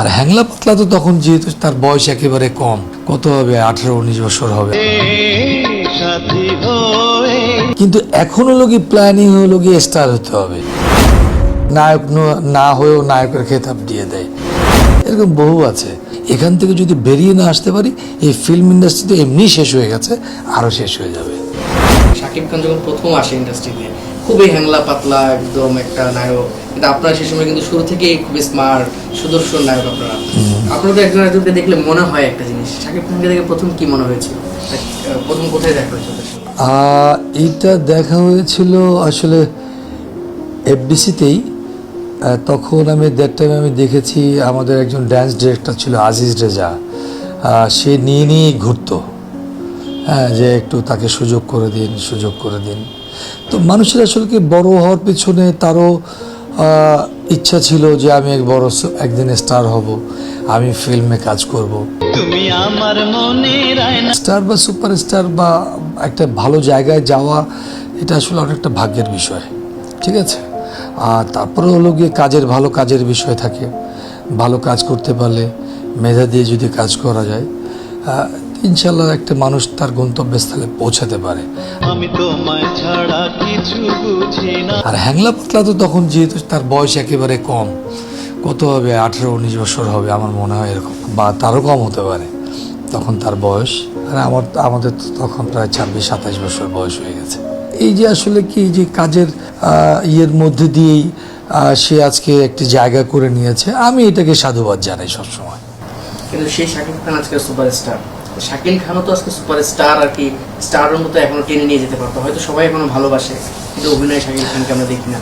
আর হ্যাংলা পাতলা তো তখন যেহেতু তার বয়স একেবারে কম কত হবে? আঠারো উনিশ বছর হবে। কিন্তু এখন হলো কি প্ল্যানিং হলো কি স্টার হতে হবে। নায়ক না হয়েও নায়কের খেতাব দিয়ে দেয়। এরকম বহু আছে। এখান থেকে যদি বেরিয়ে না আসতে পারি এই ফিল্ম ইন্ডাস্ট্রি তো এমনি শেষ হয়ে গেছে আরও শেষ হয়ে যাবে। শাকিব খান যখন প্রথম আসে ইন্ডাস্ট্রিতে খুবই হ্যাংলা পাতলা একদম একটা নায়ক। কিন্তু আপনারা সেই সময় কিন্তু শুরু থেকেই খুবই স্মার্ট সুদর্শন নায়ক আপনারা। তো একজন একজনকে দেখলে মনে হয় একটা জিনিস। শাকিব খানকে দেখে প্রথম কি মনে হয়েছিল? প্রথম কোথায় দেখা হয়েছিল? এইটা দেখা হয়েছিল আসলে এফডিসিতেই তখন আমি দ্যাট টাইম আমি দেখেছি আমাদের একজন ড্যান্স ডিরেক্টর ছিল আজিজ রেজা। সে নিয়ে নিয়েই ঘুরতো। হ্যাঁ যে একটু তাকে সুযোগ করে দিন সুযোগ করে দিন। তো মানুষের আসলে কি বড় হওয়ার পেছনে তারও ইচ্ছা ছিল যে আমি এক বড় একদিন স্টার হব আমি ফিল্মে কাজ করব। তুমি আমার মনের আয়না। স্টার বা সুপারস্টার বা একটা ভালো জায়গায় যাওয়া এটা আসলে অনেকটা ভাগ্যের বিষয় ঠিক আছে? আর তারপরে হলো গিয়ে কাজের ভালো কাজের বিষয় থাকে। ভালো কাজ করতে পারলে মেধা দিয়ে যদি কাজ করা যায় ইনশাল্লাহ একটা মানুষ তার গন্তব্যস্থলে পৌঁছাতে পারে। আমি তোমায় ছাড়া কিছু বুঝি না। আর হ্যাংলা পাতলা তো তখন যেহেতু তার বয়স একেবারে কম কত হবে? আঠেরো উনিশ বছর হবে আমার মনে হয় এরকম বা তারও কম হতে পারে। তখন তার বয়স আর আমার আমাদের তো তখন প্রায় ছাব্বিশ সাতাশ বছর বয়স হয়ে গেছে। এই যে আসলে কি যে কাজের ইয়ের মধ্যে দিয়েই সে আজকে একটি জায়গা করে নিয়েছে আমি এটাকে সাধুবাদ জানাই সবসময়। কিন্তু সেই শাকিব খান আজকে সুপারস্টার। শাকিল খানও তো আজকে সুপারস্টার আর কি স্টারের মতো এখনও টেনে নিয়ে যেতে পারতো। হয়তো সবাই এখনও ভালোবাসে, কিন্তু অভিনয় শাকিল খানকে আমরা দেখি না।